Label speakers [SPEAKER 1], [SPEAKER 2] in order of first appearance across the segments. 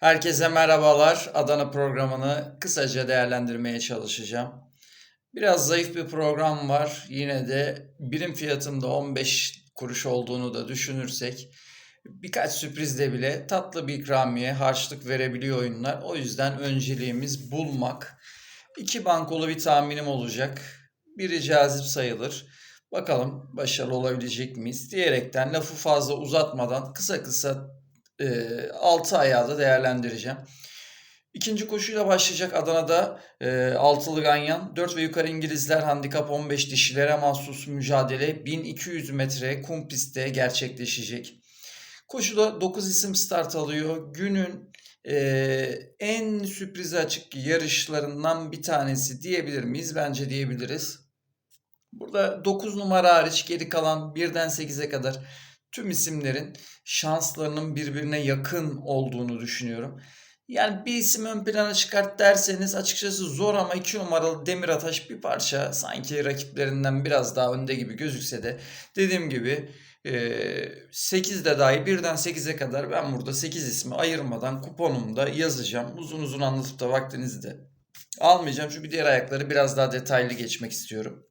[SPEAKER 1] Herkese merhabalar. Adana programını kısaca değerlendirmeye çalışacağım. Biraz zayıf bir program var. Yine de birim fiyatında 15 kuruş olduğunu da düşünürsek birkaç sürprizle bile tatlı bir ikramiye harçlık verebiliyor oyunlar. O yüzden önceliğimiz bulmak. İki bankolu bir tahminim olacak. Biri cazip sayılır. Bakalım başarılı olabilecek miyiz diyerekten lafı fazla uzatmadan kısa kısa e, 6 ayağı da değerlendireceğim. İkinci koşuyla başlayacak Adana'da e, altılı ganyan. 4 ve yukarı İngilizler handikap 15 dişilere mahsus mücadele 1200 metre kum pistte gerçekleşecek. Koşuda 9 isim start alıyor. Günün e, en sürprize açık yarışlarından bir tanesi diyebilir miyiz? Bence diyebiliriz. Burada 9 numara hariç geri kalan 1'den 8'e kadar tüm isimlerin şanslarının birbirine yakın olduğunu düşünüyorum. Yani bir isim ön plana çıkart derseniz açıkçası zor ama 2 numaralı Demir Ataş bir parça sanki rakiplerinden biraz daha önde gibi gözükse de dediğim gibi 8'de dahi 1'den 8'e kadar ben burada 8 ismi ayırmadan kuponumda yazacağım. Uzun uzun anlatıp da vaktinizi de almayacağım. Çünkü diğer ayakları biraz daha detaylı geçmek istiyorum.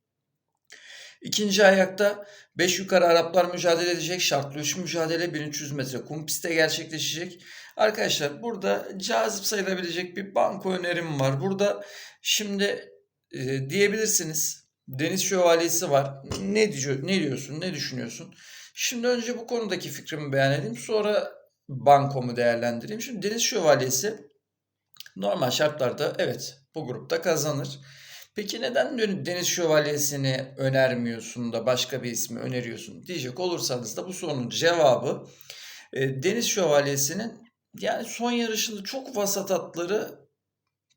[SPEAKER 1] İkinci ayakta 5 yukarı Araplar mücadele edecek. Şartlı 3 mücadele 1300 metre kum pistte gerçekleşecek. Arkadaşlar burada cazip sayılabilecek bir banko önerim var. Burada şimdi e, diyebilirsiniz Deniz Şövalyesi var. Ne, diyor, ne diyorsun? Ne düşünüyorsun? Şimdi önce bu konudaki fikrimi beyan edeyim. Sonra bankomu değerlendireyim. Şimdi Deniz Şövalyesi normal şartlarda evet bu grupta kazanır. Peki neden Deniz Şövalyesi'ni önermiyorsun da başka bir ismi öneriyorsun diyecek olursanız da bu sorunun cevabı e, Deniz Şövalyesi'nin yani son yarışında çok vasat atları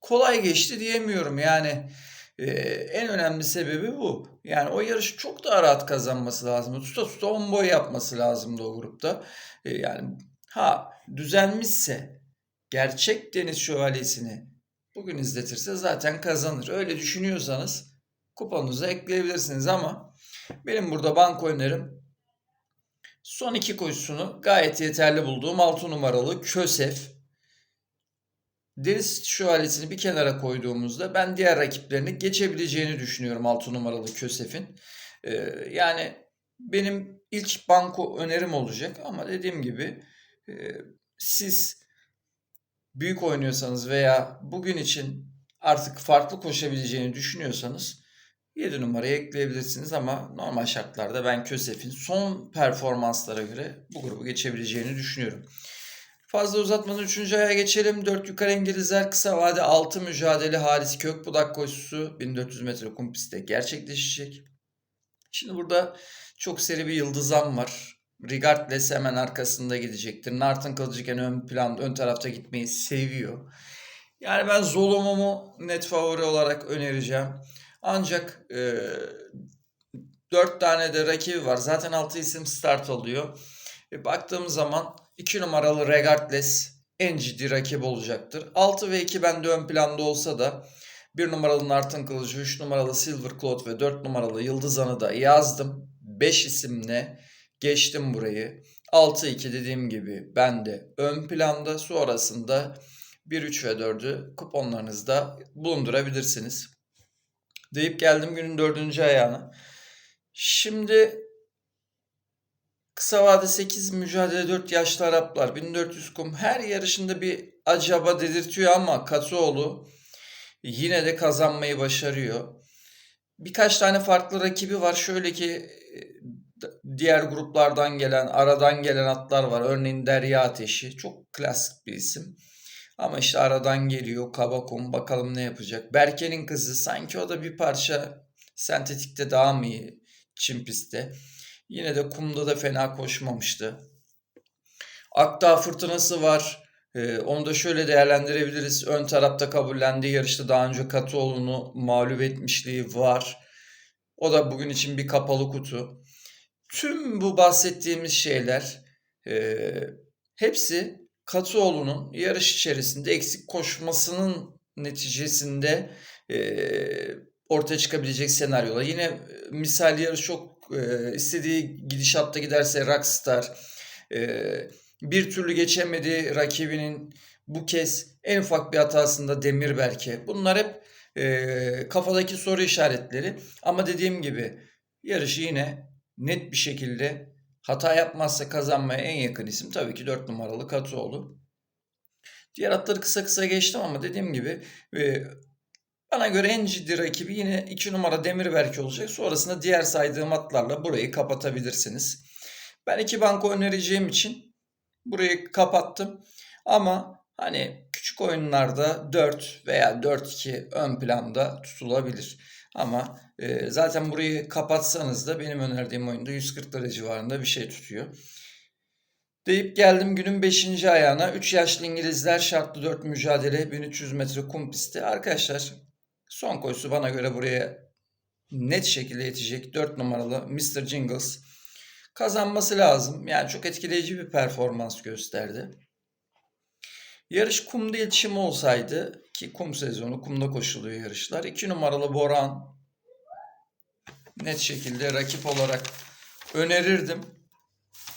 [SPEAKER 1] kolay geçti diyemiyorum. Yani e, en önemli sebebi bu. Yani o yarışı çok daha rahat kazanması lazım. Tuta tuta 10 boy yapması lazımdı o grupta. E, yani ha düzelmişse gerçek Deniz Şövalyesi'ni bugün izletirse zaten kazanır. Öyle düşünüyorsanız kuponunuza ekleyebilirsiniz ama benim burada banko önerim son iki koşusunu gayet yeterli bulduğum 6 numaralı Kösef. Deniz Şövalyesi'ni bir kenara koyduğumuzda ben diğer rakiplerini geçebileceğini düşünüyorum 6 numaralı Kösef'in. Ee, yani benim ilk banko önerim olacak ama dediğim gibi e, siz büyük oynuyorsanız veya bugün için artık farklı koşabileceğini düşünüyorsanız 7 numarayı ekleyebilirsiniz ama normal şartlarda ben Kösef'in son performanslara göre bu grubu geçebileceğini düşünüyorum. Fazla uzatmadan 3. aya geçelim. 4 yukarı İngilizler kısa vade 6 mücadele Halis Kökbudak koşusu 1400 metre kum pistte gerçekleşecek. Şimdi burada çok seri bir yıldızam var. Regardless hemen arkasında gidecektir. Nartın Kılıcıken ön plan, ön tarafta gitmeyi seviyor. Yani ben Zolomom'u net favori olarak önereceğim. Ancak e, 4 tane de rakibi var. Zaten 6 isim start alıyor. E, baktığım zaman 2 numaralı Regardless en ciddi rakip olacaktır. 6 ve 2 bende ön planda olsa da 1 numaralı Nartın Kılıcı, 3 numaralı Silver Cloud ve 4 numaralı Yıldız Anı da yazdım. 5 isimle Geçtim burayı. 6-2 dediğim gibi ben de ön planda sonrasında 1, 3 ve 4'ü kuponlarınızda bulundurabilirsiniz. Deyip geldim günün dördüncü ayağına. Şimdi kısa vade 8 mücadele 4 yaşlı Araplar 1400 kum her yarışında bir acaba dedirtiyor ama Katoğlu yine de kazanmayı başarıyor. Birkaç tane farklı rakibi var. Şöyle ki diğer gruplardan gelen, aradan gelen atlar var. Örneğin Derya Ateşi. Çok klasik bir isim. Ama işte aradan geliyor. Kabakum bakalım ne yapacak. Berke'nin kızı sanki o da bir parça sentetikte daha mı iyi çim pistte. Yine de kumda da fena koşmamıştı. Akdağ fırtınası var. Ee, onu da şöyle değerlendirebiliriz. Ön tarafta kabullendiği yarışta daha önce Katıoğlu'nu mağlup etmişliği var. O da bugün için bir kapalı kutu tüm bu bahsettiğimiz şeyler e, hepsi Katıoğlu'nun yarış içerisinde eksik koşmasının neticesinde e, ortaya çıkabilecek senaryolar. Yine misal yarış çok e, istediği gidişatta giderse Rockstar, e, bir türlü geçemediği rakibinin bu kez en ufak bir hatasında Demirberk'e. Bunlar hep e, kafadaki soru işaretleri. Ama dediğim gibi yarışı yine net bir şekilde hata yapmazsa kazanmaya en yakın isim tabii ki 4 numaralı Katuoğlu. Diğer atları kısa kısa geçtim ama dediğim gibi e, bana göre en ciddi rakibi yine 2 numara Demirberk olacak. Sonrasında diğer saydığım atlarla burayı kapatabilirsiniz. Ben iki banko önereceğim için burayı kapattım. Ama hani küçük oyunlarda 4 veya 4-2 ön planda tutulabilir. Ama e, zaten burayı kapatsanız da benim önerdiğim oyunda 140 lira civarında bir şey tutuyor. Deyip geldim günün 5. ayağına. 3 yaşlı İngilizler şartlı 4 mücadele 1300 metre kum pisti. Arkadaşlar son koşusu bana göre buraya net şekilde yetecek. 4 numaralı Mr. Jingles kazanması lazım. Yani çok etkileyici bir performans gösterdi. Yarış kumda iletişim olsaydı ki kum sezonu kumda koşuluyor yarışlar. 2 numaralı Boran net şekilde rakip olarak önerirdim.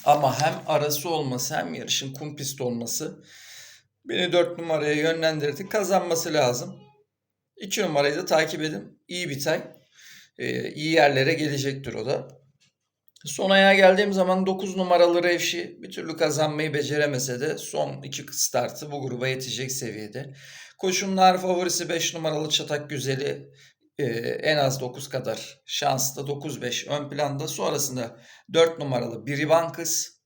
[SPEAKER 1] Ama hem arası olması hem yarışın kum pist olması beni 4 numaraya yönlendirdi. Kazanması lazım. 2 numarayı da takip edin. İyi bir tay. Ee, iyi yerlere gelecektir o da. Son ayağa geldiğim zaman 9 numaralı Revşi bir türlü kazanmayı beceremese de son iki startı bu gruba yetecek seviyede. Koşunlar favorisi 5 numaralı Çatak Güzeli e, en az 9 kadar şanslı 9-5 ön planda. Sonrasında 4 numaralı Biriban Kız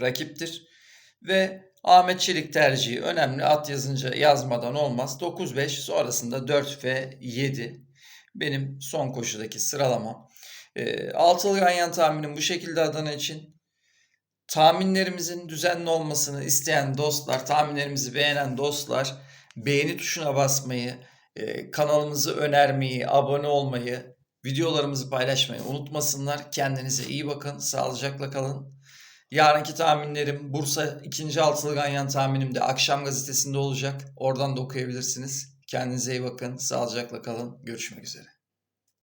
[SPEAKER 1] rakiptir. Ve Ahmet Çelik tercihi önemli. At yazınca yazmadan olmaz. 9-5 sonrasında 4 ve 7 benim son koşudaki sıralamam. E, altılı ganyan tahminim bu şekilde Adana için. Tahminlerimizin düzenli olmasını isteyen dostlar, tahminlerimizi beğenen dostlar beğeni tuşuna basmayı, e, kanalımızı önermeyi, abone olmayı, videolarımızı paylaşmayı unutmasınlar. Kendinize iyi bakın, sağlıcakla kalın. Yarınki tahminlerim Bursa 2. altılı ganyan tahminim de akşam gazetesinde olacak. Oradan da okuyabilirsiniz. Kendinize iyi bakın, sağlıcakla kalın. Görüşmek üzere.